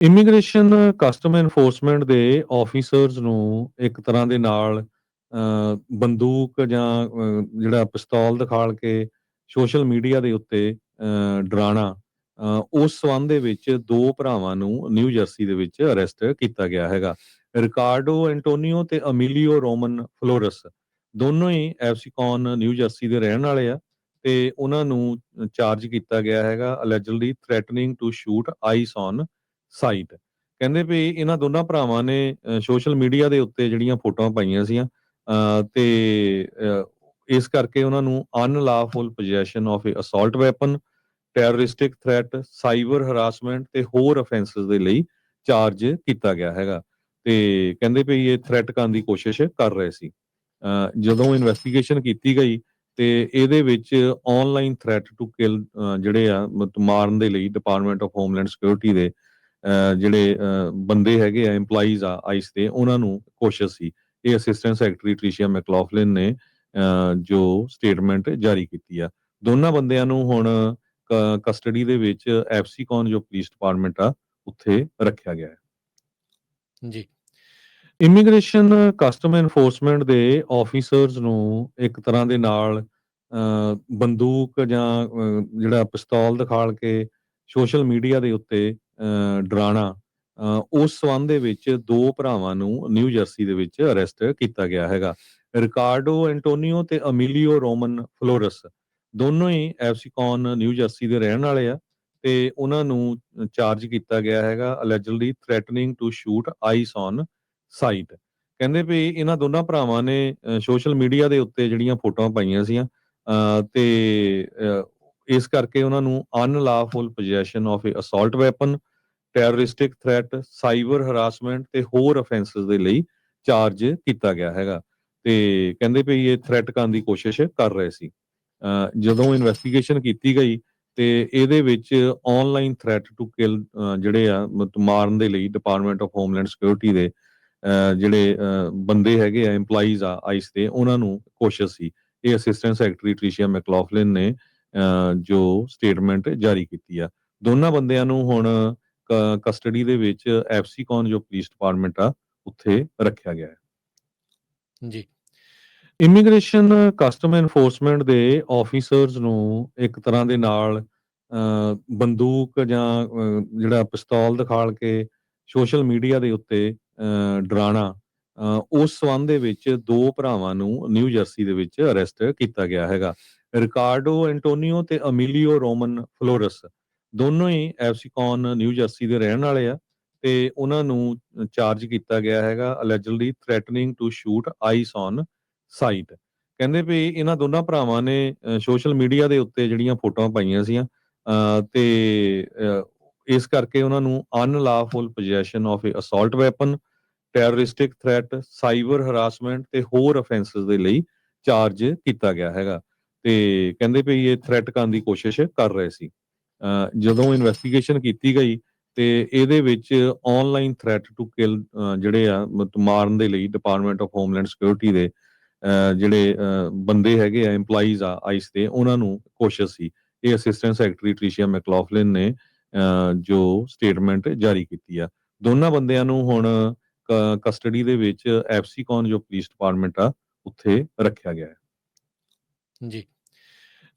Immigration custom enforcement ਦੇ officers ਨੂੰ ਇੱਕ ਤਰ੍ਹਾਂ ਦੇ ਨਾਲ ਬੰਦੂਕ ਜਾਂ ਜਿਹੜਾ ਪਿਸਤੌਲ ਦਿਖਾਲ ਕੇ ਸੋਸ਼ਲ ਮੀਡੀਆ ਦੇ ਉੱਤੇ ਅ, ਡਰਾਣਾ ਉਸ ਸੰਬੰਧ ਦੇ ਵਿੱਚ ਦੋ ਭਰਾਵਾਂ ਨੂੰ ਨਿਊ ਜਰਸੀ ਦੇ ਵਿੱਚ ਅਰੈਸਟ ਕੀਤਾ ਗਿਆ ਹੈਗਾ। ਰਿਕਾਰਡੋ ਐਂਟੋਨੀਓ ਤੇ ਅਮੀਲੀਓ ਰੋਮਨ ਫਲੋਰਸ ਦੋਨੋਂ ਹੀ ਐਫਸੀਕੌਨ ਨਿਊ ਜਰਸੀ ਦੇ ਰਹਿਣ ਵਾਲੇ ਆ ਤੇ ਉਹਨਾਂ ਨੂੰ ਚਾਰਜ ਕੀਤਾ ਗਿਆ ਹੈਗਾ allegedly threatening to shoot ICE on sight ਕਹਿੰਦੇ ਵੀ ਇਹਨਾਂ ਦੋਨਾਂ ਭਰਾਵਾਂ ਨੇ ਸੋਸ਼ਲ ਮੀਡੀਆ ਦੇ ਉੱਤੇ ਜਿਹੜੀਆਂ ਫੋਟੋਆਂ ਪਾਈਆਂ ਸੀਆਂ ਤੇ ਇਸ ਕਰਕੇ ਉਹਨਾਂ ਨੂੰ unlawful possession of a weapon terroristic threat cyber harassment ਤੇ ਹੋਰ ਅਫੈਂਸਸ ਦੇ ਲਈ ਚਾਰਜ ਕੀਤਾ ਗਿਆ ਹੈਗਾ। ਤੇ ਕਹਿੰਦੇ ਵੀ ਇਹ ਥ੍ਰੈਟ ਕਰਨ ਦੀ ਕੋਸ਼ਿਸ਼ ਕਰ ਰਹੇ ਸੀ। ਜਦੋਂ ਇਨਵੈਸਟੀਗੇਸ਼ਨ ਕੀਤੀ ਗਈ, ਤੇ ਇਹਦੇ ਵਿੱਚ ਆਨਲਾਈਨ ਥ੍ਰੈਟ ਟੂ ਕਿਲ ਜਿਹੜੇ ਆ, ਮਾਰਨ ਦੇ ਲਈ ਡਿਪਾਰਟਮੈਂਟ ਆਫ ਹੋਮਲੈਂਡ ਸਿਕਿਉਰਿਟੀ ਦੇ ਜਿਹੜੇ ਬੰਦੇ ਹੈਗੇ ਆ EMPLOYEES ਆ ਆਈਸ ਦੇ ਉਹਨਾਂ ਨੂੰ ਕੋਸ਼ਿਸ਼ ਸੀ। ਇਹ ਅਸਿਸਟੈਂਟ ਸੈਕਟਰੀ ਟ੍ਰੀਸ਼ੀਆ ਮੈਕਲੌਫਲਿਨ ਨੇ ਜੋ ਸਟੇਟਮੈਂਟ ਜਾਰੀ ਕੀਤੀ ਆ। ਦੋਨਾਂ ਬੰਦਿਆਂ ਨੂੰ ਹੁਣ ਕਸਟਡੀ ਦੇ ਵਿੱਚ ਐਫਸੀਕੌਨ ਜੋ ਪੁਲਿਸ ਡਿਪਾਰਟਮੈਂਟ ਆ ਉੱਥੇ ਰੱਖਿਆ ਗਿਆ ਹੈ। ਜੀ। ਇਮੀਗ੍ਰੇਸ਼ਨ ਕਸਟਮ ਐਨਫੋਰਸਮੈਂਟ ਦੇ ਆਫੀਸਰਸ ਨੂੰ ਇੱਕ ਤਰ੍ਹਾਂ ਦੇ ਨਾਲ ਬੰਦੂਕ ਜਾਂ ਜਿਹੜਾ ਪਿਸਤੌਲ ਦਿਖਾਲ ਕੇ ਸੋਸ਼ਲ ਮੀਡੀਆ ਦੇ ਉੱਤੇ ਡਰਾਣਾ ਉਸ ਸੰਬੰਧ ਦੇ ਵਿੱਚ ਦੋ ਭਰਾਵਾਂ ਨੂੰ ਨਿਊ ਜਰਸੀ ਦੇ ਵਿੱਚ ਅਰੈਸਟ ਕੀਤਾ ਗਿਆ ਹੈਗਾ। ਰਿਕਾਰਡੋ ਐਂਟੋਨੀਓ ਤੇ ਅਮੀਲੀਓ ਰੋਮਨ ਫਲੋਰਸ ਦੋਨੋਂ ਹੀ ਐਫਸੀਕੌਨ ਨਿਊ ਜਰਸੀ ਦੇ ਰਹਿਣ ਵਾਲੇ ਆ ਤੇ ਉਹਨਾਂ ਨੂੰ ਚਾਰਜ ਕੀਤਾ ਗਿਆ ਹੈਗਾ allegedly threatening to shoot ICE on sight. ਕਹਿੰਦੇ ਵੀ ਇਹਨਾਂ ਦੋਨਾਂ ਭਰਾਵਾਂ ਨੇ ਸੋਸ਼ਲ ਮੀਡੀਆ ਦੇ ਉੱਤੇ ਜਿਹੜੀਆਂ ਫੋਟੋਆਂ ਪਾਈਆਂ ਸੀਆਂ ਅ, ਤੇ ਇਸ ਕਰਕੇ ਉਹਨਾਂ ਨੂੰ unlawful possession of a assault weapon terroristic threat cyber harassment ਤੇ ਹੋਰ ਅਫੈਂਸਸ ਦੇ ਲਈ ਚਾਰਜ ਕੀਤਾ ਗਿਆ ਹੈਗਾ। ਤੇ ਕਹਿੰਦੇ ਵੀ ਇਹ ਥ੍ਰੈਟ ਕਰਨ ਦੀ ਕੋਸ਼ਿਸ਼ ਕਰ ਰਹੇ ਸੀ। ਜਦੋਂ ਇਨਵੈਸਟੀਗੇਸ਼ਨ ਕੀਤੀ ਗਈ ਤੇ ਇਹਦੇ ਵਿੱਚ ਆਨਲਾਈਨ ਥ੍ਰੈਟ ਟੂ ਕਿਲ ਜਿਹੜੇ ਆ ਮਾਰਨ ਦੇ ਲਈ ਡਿਪਾਰਟਮੈਂਟ ਆਫ ਹੋਮਲੈਂਡ ਸਿਕਿਉਰਿਟੀ ਦੇ ਜਿਹੜੇ ਬੰਦੇ ਹੈਗੇ ਆ, EMPLOYEES ਆ ਆਈਸ ਦੇ, ਉਹਨਾਂ ਨੂੰ ਕੋਸ਼ਿਸ਼ ਸੀ। ਇਹ ਅਸਿਸਟੈਂਟ ਸੈਕਟਰੀ ਟ੍ਰੀਸ਼ੀਆ ਮੈਕਲੌਫਲਿਨ ਨੇ, ਅਹ ਜੋ ਸਟੇਟਮੈਂਟ ਜਾਰੀ ਕੀਤੀ ਆ। ਦੋਨਾਂ ਬੰਦਿਆਂ ਨੂੰ ਹੁਣ ਕਸਟਡੀ ਦੇ ਵਿੱਚ ਐਫਸੀਕੌਨ ਜੋ ਪੁਲਿਸ ਡਿਪਾਰਟਮੈਂਟ ਆ ਉੱਥੇ ਰੱਖਿਆ ਗਿਆ ਹੈ। ਜੀ। ਇਮੀਗ੍ਰੇਸ਼ਨ ਕਸਟਮ ਐਨਫੋਰਸਮੈਂਟ ਦੇ ਆਫੀਸਰਸ ਨੂੰ ਇੱਕ ਤਰ੍ਹਾਂ ਦੇ ਨਾਲ ਬੰਦੂਕ ਜਾਂ ਜਿਹੜਾ ਪਿਸਤੌਲ ਦਿਖਾਲ ਕੇ ਸੋਸ਼ਲ ਮੀਡੀਆ ਦੇ ਉੱਤੇ ਡਰਾਣਾ ਉਸ ਸੰਬੰਧ ਦੇ ਵਿੱਚ ਦੋ ਭਰਾਵਾਂ ਨੂੰ ਨਿਊ ਜਰਸੀ ਦੇ ਵਿੱਚ ਅਰੈਸਟ ਕੀਤਾ ਗਿਆ ਹੈਗਾ। ਰਿਕਾਰਡੋ ਐਂਟੋਨੀਓ ਤੇ ਅਮੀਲੀਓ ਰੋਮਨ ਫਲੋਰਸ ਦੋਨੋਂ ਹੀ ਐਫਸੀਕੌਨ ਨਿਊ ਜਰਸੀ ਦੇ ਰਹਿਣ ਵਾਲੇ ਆ ਤੇ ਉਹਨਾਂ ਨੂੰ ਚਾਰਜ ਕੀਤਾ ਗਿਆ ਹੈਗਾ allegedly threatening to shoot ICE on sight ਕਹਿੰਦੇ ਵੀ ਇਹਨਾਂ ਦੋਨਾਂ ਭਰਾਵਾਂ ਨੇ ਸੋਸ਼ਲ ਮੀਡੀਆ ਦੇ ਉੱਤੇ ਜਿਹੜੀਆਂ ਫੋਟੋਆਂ ਪਾਈਆਂ ਸੀਆਂ ਤੇ ਇਸ ਕਰਕੇ ਉਹਨਾਂ ਨੂੰ unlawful possession of a assault weapon terroristic threat cyber harassment ਤੇ ਹੋਰ ਅਫੈਂਸਸ ਦੇ ਲਈ ਚਾਰਜ ਕੀਤਾ ਗਿਆ ਹੈਗਾ। ਤੇ ਕਹਿੰਦੇ ਵੀ ਇਹ ਥ੍ਰੈਟ ਕਰਨ ਦੀ ਕੋਸ਼ਿਸ਼ ਕਰ ਰਹੇ ਸੀ। ਜਦੋਂ ਇਨਵੈਸਟੀਗੇਸ਼ਨ ਕੀਤੀ ਗਈ ਤੇ ਇਹਦੇ ਵਿੱਚ ਆਨਲਾਈਨ ਥ੍ਰੈਟ ਟੂ ਕਿਲ ਜਿਹੜੇ ਆ ਮਾਰਨ ਦੇ ਲਈ ਡਿਪਾਰਟਮੈਂਟ ਆਫ ਹੋਮਲੈਂਡ ਸਿਕਿਉਰਿਟੀ ਦੇ ਜਿਹੜੇ ਬੰਦੇ ਹੈਗੇ ਆ EMPLOYEES ਆ ਆਈਸ ਦੇ ਉਹਨਾਂ ਨੂੰ ਕੋਸ਼ਿਸ਼ ਸੀ ਇਹ ਅਸਿਸਟੈਂਟ ਸੈਕਟਰੀ ਟ੍ਰਿਸ਼ੀਆ ਮੈਕਲੌਫਲਿਨ ਨੇ ਜੋ ਸਟੇਟਮੈਂਟ ਜਾਰੀ ਕੀਤੀ ਆ ਦੋਨਾਂ ਬੰਦਿਆਂ ਨੂੰ ਹੁਣ ਕਸਟਡੀ ਦੇ ਵਿੱਚ ਐਫਸੀਕੌਨ ਜੋ ਪੁਲਿਸ ਡਿਪਾਰਟਮੈਂਟ ਆ ਉੱਥੇ ਰੱਖਿਆ ਗਿਆ ਹੈ ਜੀ